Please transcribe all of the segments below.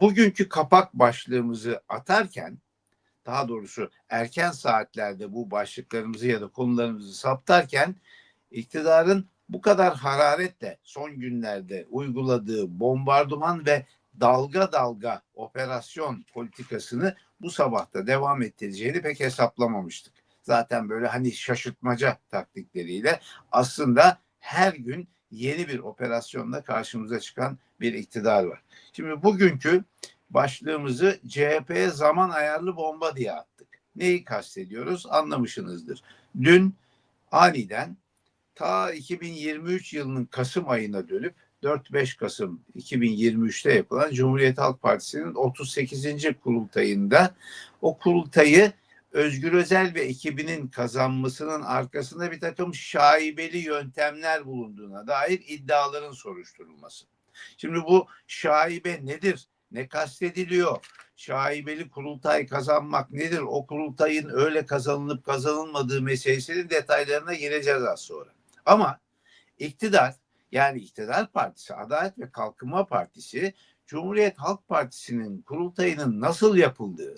Bugünkü kapak başlığımızı atarken daha doğrusu erken saatlerde bu başlıklarımızı ya da konularımızı saptarken iktidarın bu kadar hararetle son günlerde uyguladığı bombardıman ve dalga dalga operasyon politikasını bu sabahta devam ettireceğini pek hesaplamamıştık. Zaten böyle hani şaşırtmaca taktikleriyle aslında her gün yeni bir operasyonla karşımıza çıkan bir iktidar var. Şimdi bugünkü başlığımızı CHP'ye zaman ayarlı bomba diye attık. Neyi kastediyoruz anlamışsınızdır. Dün aniden ta 2023 yılının Kasım ayına dönüp 4-5 Kasım 2023'te yapılan Cumhuriyet Halk Partisi'nin 38. kurultayında o kurultayı Özgür Özel ve ekibinin kazanmasının arkasında bir takım şaibeli yöntemler bulunduğuna dair iddiaların soruşturulması. Şimdi bu şaibe nedir? Ne kastediliyor? Şaibeli kurultay kazanmak nedir? O kurultayın öyle kazanılıp kazanılmadığı meselesinin detaylarına gireceğiz az sonra. Ama iktidar yani iktidar partisi, Adalet ve Kalkınma Partisi, Cumhuriyet Halk Partisi'nin kurultayının nasıl yapıldığı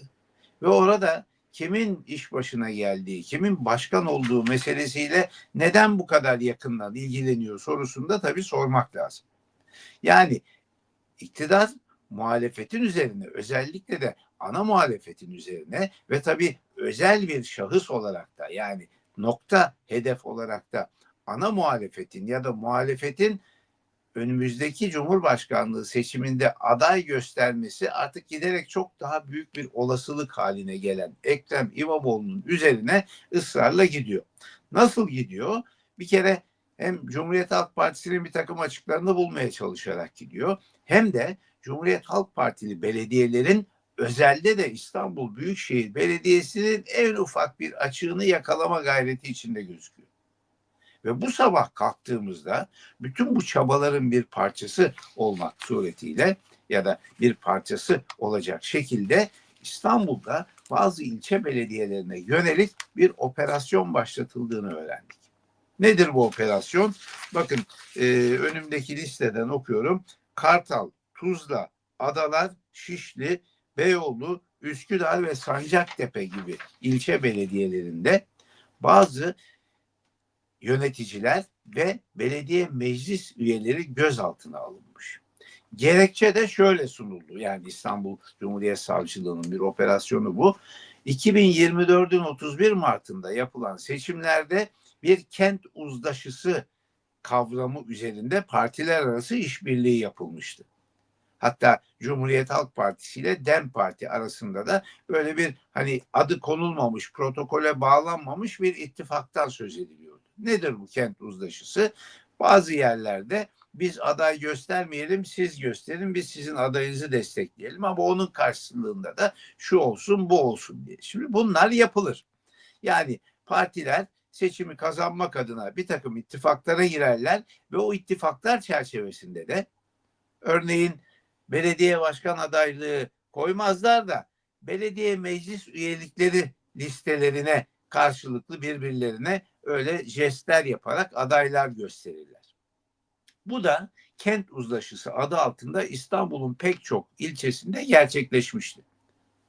ve orada kimin iş başına geldiği, kimin başkan olduğu meselesiyle neden bu kadar yakından ilgileniyor sorusunda tabii sormak lazım. Yani iktidar muhalefetin üzerine özellikle de ana muhalefetin üzerine ve tabii özel bir şahıs olarak da yani nokta hedef olarak da ana muhalefetin ya da muhalefetin önümüzdeki Cumhurbaşkanlığı seçiminde aday göstermesi artık giderek çok daha büyük bir olasılık haline gelen Ekrem İmamoğlu'nun üzerine ısrarla gidiyor. Nasıl gidiyor? Bir kere hem Cumhuriyet Halk Partisi'nin bir takım açıklarını bulmaya çalışarak gidiyor. Hem de Cumhuriyet Halk Partili belediyelerin özelde de İstanbul Büyükşehir Belediyesi'nin en ufak bir açığını yakalama gayreti içinde gözüküyor. Ve bu sabah kalktığımızda bütün bu çabaların bir parçası olmak suretiyle ya da bir parçası olacak şekilde İstanbul'da bazı ilçe belediyelerine yönelik bir operasyon başlatıldığını öğrendik. Nedir bu operasyon? Bakın e, önümdeki listeden okuyorum. Kartal, Tuzla, Adalar, Şişli, Beyoğlu, Üsküdar ve Sancaktepe gibi ilçe belediyelerinde bazı yöneticiler ve belediye meclis üyeleri gözaltına alınmış. Gerekçe de şöyle sunuldu. Yani İstanbul Cumhuriyet Savcılığı'nın bir operasyonu bu. 2024'ün 31 Mart'ında yapılan seçimlerde bir kent uzlaşısı kavramı üzerinde partiler arası işbirliği yapılmıştı. Hatta Cumhuriyet Halk Partisi ile DEM Parti arasında da böyle bir hani adı konulmamış, protokole bağlanmamış bir ittifaktan söz ediliyordu. Nedir bu kent uzlaşısı? Bazı yerlerde biz aday göstermeyelim, siz gösterin, biz sizin adayınızı destekleyelim ama onun karşılığında da şu olsun, bu olsun diye. Şimdi bunlar yapılır. Yani partiler seçimi kazanmak adına bir takım ittifaklara girerler ve o ittifaklar çerçevesinde de örneğin belediye başkan adaylığı koymazlar da belediye meclis üyelikleri listelerine karşılıklı birbirlerine öyle jestler yaparak adaylar gösterirler. Bu da kent uzlaşısı adı altında İstanbul'un pek çok ilçesinde gerçekleşmişti.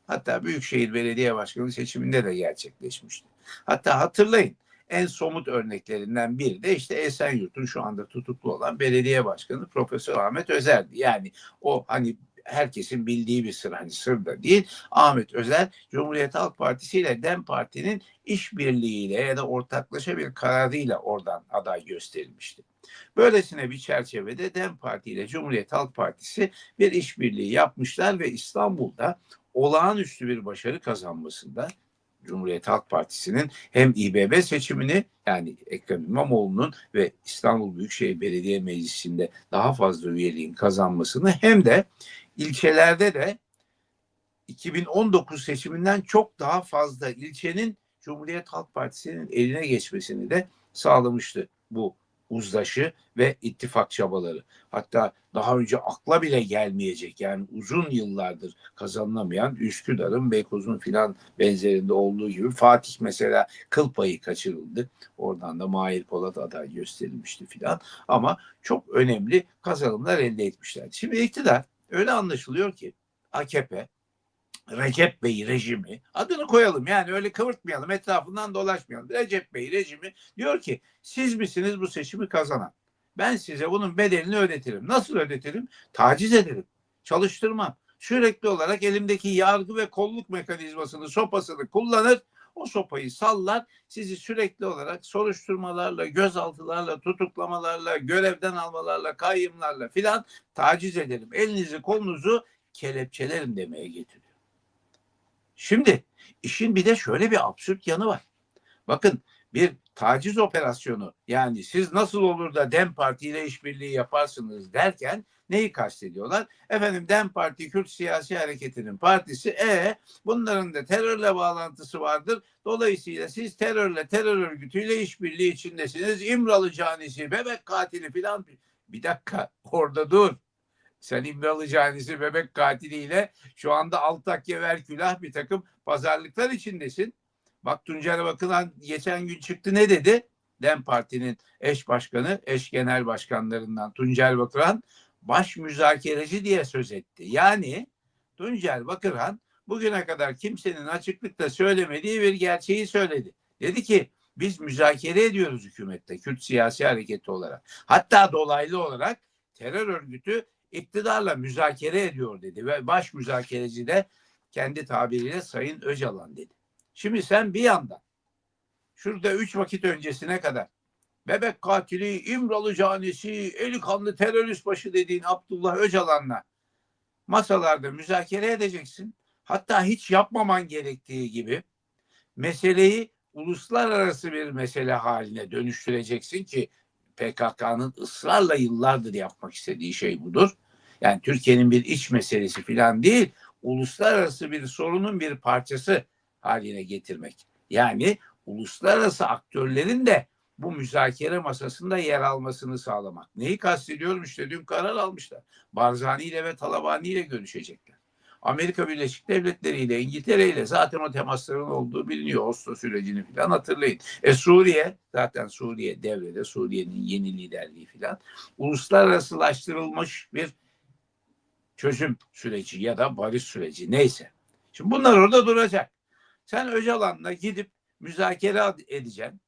Hatta Büyükşehir Belediye Başkanı seçiminde de gerçekleşmişti. Hatta hatırlayın en somut örneklerinden biri de işte Esenyurt'un şu anda tutuklu olan belediye başkanı Profesör Ahmet Özer'di. Yani o hani herkesin bildiği bir sır hani sır da değil. Ahmet Özer Cumhuriyet Halk Partisi ile DEM Parti'nin işbirliğiyle ya da ortaklaşa bir kararıyla oradan aday gösterilmişti. Böylesine bir çerçevede DEM Parti ile Cumhuriyet Halk Partisi bir işbirliği yapmışlar ve İstanbul'da olağanüstü bir başarı kazanmasında Cumhuriyet Halk Partisi'nin hem İBB seçimini yani Ekrem İmamoğlu'nun ve İstanbul Büyükşehir Belediye Meclisi'nde daha fazla üyeliğin kazanmasını hem de ilçelerde de 2019 seçiminden çok daha fazla ilçenin Cumhuriyet Halk Partisi'nin eline geçmesini de sağlamıştı bu uzlaşı ve ittifak çabaları. Hatta daha önce akla bile gelmeyecek yani uzun yıllardır kazanılamayan Üsküdar'ın Beykoz'un filan benzerinde olduğu gibi Fatih mesela kıl payı kaçırıldı. Oradan da Mahir Polat aday gösterilmişti filan ama çok önemli kazanımlar elde etmişler. Şimdi iktidar öyle anlaşılıyor ki AKP, Recep Bey rejimi adını koyalım yani öyle kıvırtmayalım etrafından dolaşmayalım. Recep Bey rejimi diyor ki siz misiniz bu seçimi kazanan? Ben size bunun bedelini ödetirim. Nasıl ödetirim? Taciz ederim. Çalıştırmam. Sürekli olarak elimdeki yargı ve kolluk mekanizmasını, sopasını kullanır. O sopayı sallar. Sizi sürekli olarak soruşturmalarla, gözaltılarla, tutuklamalarla, görevden almalarla, kayyımlarla filan taciz ederim. Elinizi kolunuzu kelepçelerim demeye getiriyor. Şimdi işin bir de şöyle bir absürt yanı var. Bakın bir taciz operasyonu yani siz nasıl olur da DEM Parti ile işbirliği yaparsınız derken neyi kastediyorlar? Efendim DEM Parti Kürt Siyasi Hareketi'nin partisi e bunların da terörle bağlantısı vardır. Dolayısıyla siz terörle terör örgütüyle işbirliği içindesiniz. İmralı canisi, bebek katili filan. Bir dakika orada dur. Sen İmralı canisi bebek katiliyle şu anda Altakya Verkülah bir takım pazarlıklar içindesin. Bak Tuncer Bakılan geçen gün çıktı ne dedi? DEM Parti'nin eş başkanı, eş genel başkanlarından Tuncer Bakıran baş müzakereci diye söz etti. Yani Tuncer Bakıran bugüne kadar kimsenin açıklıkla söylemediği bir gerçeği söyledi. Dedi ki biz müzakere ediyoruz hükümette Kürt siyasi hareketi olarak. Hatta dolaylı olarak terör örgütü iktidarla müzakere ediyor dedi ve baş müzakereci de kendi tabiriyle Sayın Öcalan dedi. Şimdi sen bir yandan şurada üç vakit öncesine kadar bebek katili, İmralı canisi, eli kanlı terörist başı dediğin Abdullah Öcalan'la masalarda müzakere edeceksin. Hatta hiç yapmaman gerektiği gibi meseleyi uluslararası bir mesele haline dönüştüreceksin ki PKK'nın ısrarla yıllardır yapmak istediği şey budur. Yani Türkiye'nin bir iç meselesi falan değil, uluslararası bir sorunun bir parçası haline getirmek. Yani uluslararası aktörlerin de bu müzakere masasında yer almasını sağlamak. Neyi kastediyorum işte dün karar almışlar. Barzani ile ve Talabani ile görüşecekler. Amerika Birleşik Devletleri ile İngiltere ile zaten o temasların olduğu biliniyor. Oslo sürecini falan hatırlayın. E Suriye zaten Suriye devrede Suriye'nin yeni liderliği falan uluslararasılaştırılmış bir çözüm süreci ya da barış süreci neyse. Şimdi bunlar orada duracak. Sen Öcalan'la gidip müzakere edeceksin.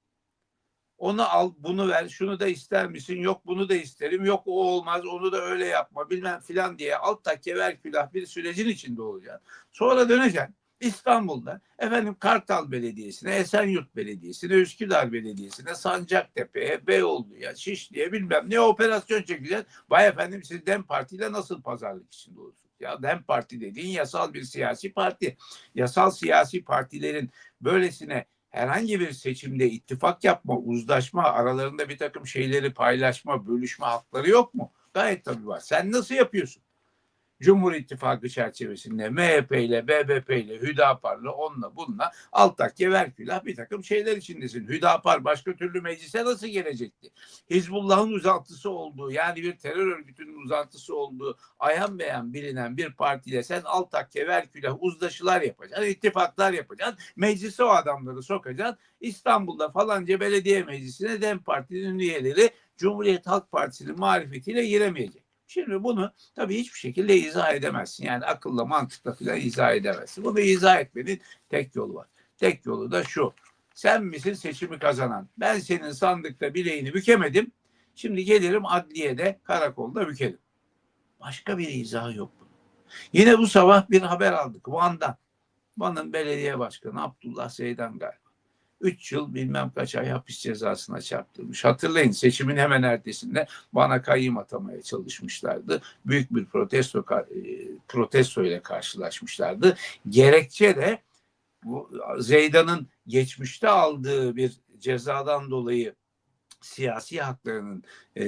Onu al, bunu ver, şunu da ister misin? Yok bunu da isterim. Yok o olmaz, onu da öyle yapma bilmem filan diye alt takke ver külah bir sürecin içinde olacaksın. Sonra döneceksin. İstanbul'da efendim Kartal Belediyesi'ne, Esenyurt Belediyesi'ne, Üsküdar Belediyesi'ne, Sancaktepe'ye, Beyoğlu'ya, Şişli'ye bilmem ne operasyon çekeceğiz. Vay efendim siz DEM Parti ile nasıl pazarlık içinde olursunuz? Ya DEM Parti dediğin yasal bir siyasi parti. Yasal siyasi partilerin böylesine herhangi bir seçimde ittifak yapma, uzlaşma, aralarında bir takım şeyleri paylaşma, bölüşme hakları yok mu? Gayet tabii var. Sen nasıl yapıyorsun? Cumhur İttifakı çerçevesinde MHP ile, BBP ile, Hüdapar'la, onunla bununla Altakya, Verkülah bir takım şeyler içindesin. Hüdapar başka türlü meclise nasıl gelecekti? Hizbullah'ın uzantısı olduğu yani bir terör örgütünün uzantısı olduğu ayan beyan bilinen bir partiyle sen Altakya, Verkülah uzlaşılar yapacaksın, ittifaklar yapacaksın. Meclise o adamları sokacaksın. İstanbul'da falanca belediye meclisine DEM Parti'nin üyeleri Cumhuriyet Halk Partisi'nin marifetiyle giremeyecek. Şimdi bunu tabii hiçbir şekilde izah edemezsin. Yani akılla mantıkla falan izah edemezsin. Bunu izah etmenin tek yolu var. Tek yolu da şu. Sen misin seçimi kazanan? Ben senin sandıkta bileğini bükemedim. Şimdi gelirim adliyede, karakolda bükelim. Başka bir izahı yok. Yine bu sabah bir haber aldık Van'dan. Van'ın belediye başkanı Abdullah Seydan galiba. 3 yıl bilmem kaç ay hapis cezasına çarptırmış. Hatırlayın seçimin hemen ertesinde bana kayyım atamaya çalışmışlardı. Büyük bir protesto e, protesto ile karşılaşmışlardı. Gerekçe de bu Zeydan'ın geçmişte aldığı bir cezadan dolayı siyasi haklarının e,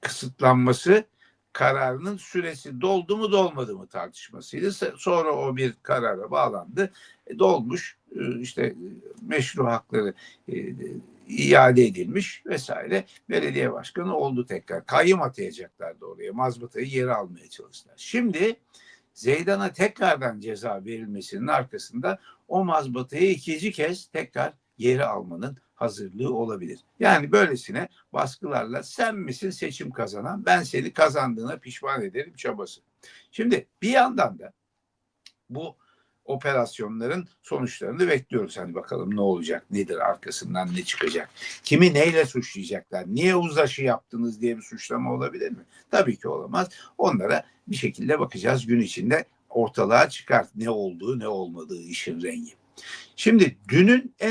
kısıtlanması kararının süresi doldu mu dolmadı mı tartışmasıydı. Sonra o bir karara bağlandı. E, dolmuş e, işte meşru hakları e, iade edilmiş vesaire. Belediye başkanı oldu tekrar. Kayyım atayacaklardı oraya. Mazbatayı yere almaya çalıştılar. Şimdi Zeydan'a tekrardan ceza verilmesinin arkasında o mazbatayı ikinci kez tekrar geri almanın hazırlığı olabilir. Yani böylesine baskılarla sen misin seçim kazanan ben seni kazandığına pişman ederim çabası. Şimdi bir yandan da bu operasyonların sonuçlarını bekliyoruz. Hani bakalım ne olacak, nedir arkasından ne çıkacak, kimi neyle suçlayacaklar, niye uzlaşı yaptınız diye bir suçlama olabilir mi? Tabii ki olamaz. Onlara bir şekilde bakacağız gün içinde ortalığa çıkar ne olduğu ne olmadığı işin rengi. Şimdi dünün en